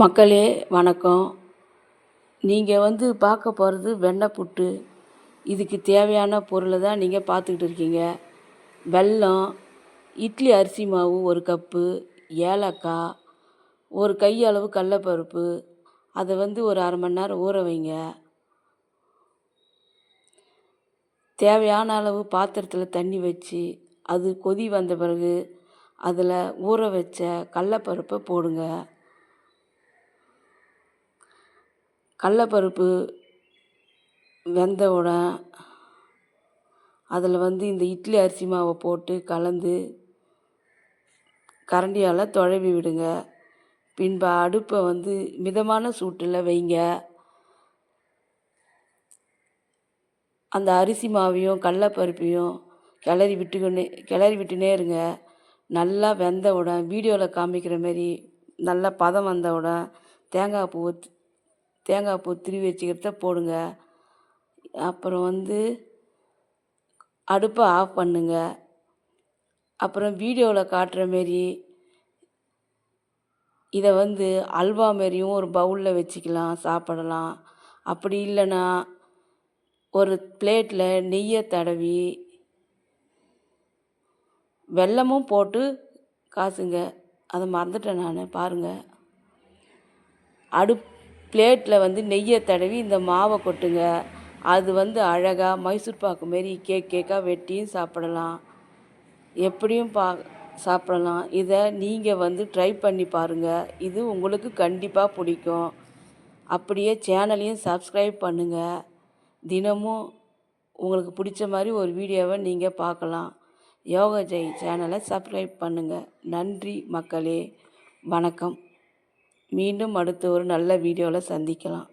மக்களே வணக்கம். நீங்கள் வந்து பார்க்க போகிறது வெண்ணெய் புட்டு. இதுக்கு தேவையான பொருளை தான் நீங்கள் பார்த்துக்கிட்டு இருக்கீங்க. வெல்லம் இட்லி அரிசி மாவு ஒரு கப்பு ஏலக்காய் ஒரு கையளவு கடலப்பருப்பு. அதை வந்து ஒரு அரை மணி நேரம் ஊற வைங்க. தேவையான அளவு பாத்திரத்தில் தண்ணி வச்சு அது கொதி வந்த பிறகு அதில் ஊற வச்ச கடலப்பருப்பை போடுங்க. கடலப்பருப்பு வெந்தவுடன் அதில் வந்து இந்த இட்லி அரிசி மாவை போட்டு கலந்து கரண்டியால் துழவி விடுங்க. பின்பு அடுப்பை வந்து மிதமான சூட்டில் வைங்க. அந்த அரிசி மாவையும் கடலப்பருப்பையும் கிளறி விட்டுக்கொண்டே கிளறி விட்டுனே இருங்க. நல்லா வெந்தவுடன் வீடியோவில் காமிக்கிற மாரி நல்லா பதம் வந்தவுடன் தேங்காய் பூ தேங்காய் பூ திருவி வச்சுக்கிறத போடுங்க. அப்புறம் வந்து அடுப்பை ஆஃப் பண்ணுங்க. அப்புறம் வீடியோவில் காட்டுற மாரி இதை வந்து அல்வா மாரியும் ஒரு பவுலில் வச்சுக்கலாம் சாப்பிடலாம். அப்படி இல்லைன்னா ஒரு பிளேட்டில் நெய்யை தடவி வெல்லமும் போட்டு காசுங்க. அதை மறந்துட்டேன் நான் பாருங்கள் அடுப் பிளேட்டில் வந்து நெய்யை தடவி இந்த மாவை கொட்டுங்க. அது வந்து அழகாக மைசூர் பாக்கு மாரி கேக் கேக்காக வெட்டியும் சாப்பிடலாம். எப்படியும் பா சாப்பிடலாம். இதை நீங்கள் வந்து ட்ரை பண்ணி பாருங்கள் இது உங்களுக்கு கண்டிப்பாக பிடிக்கும். அப்படியே சேனலையும் சப்ஸ்கிரைப் பண்ணுங்கள் தினமும் உங்களுக்கு பிடிச்ச மாதிரி ஒரு வீடியோவை நீங்கள் பார்க்கலாம். யோகா ஜெய் சேனலை சப்ஸ்கிரைப் பண்ணுங்கள் நன்றி மக்களே. வணக்கம். மீண்டும் அடுத்த ஒரு நல்ல வீடியோவில் சந்திக்கலாம்.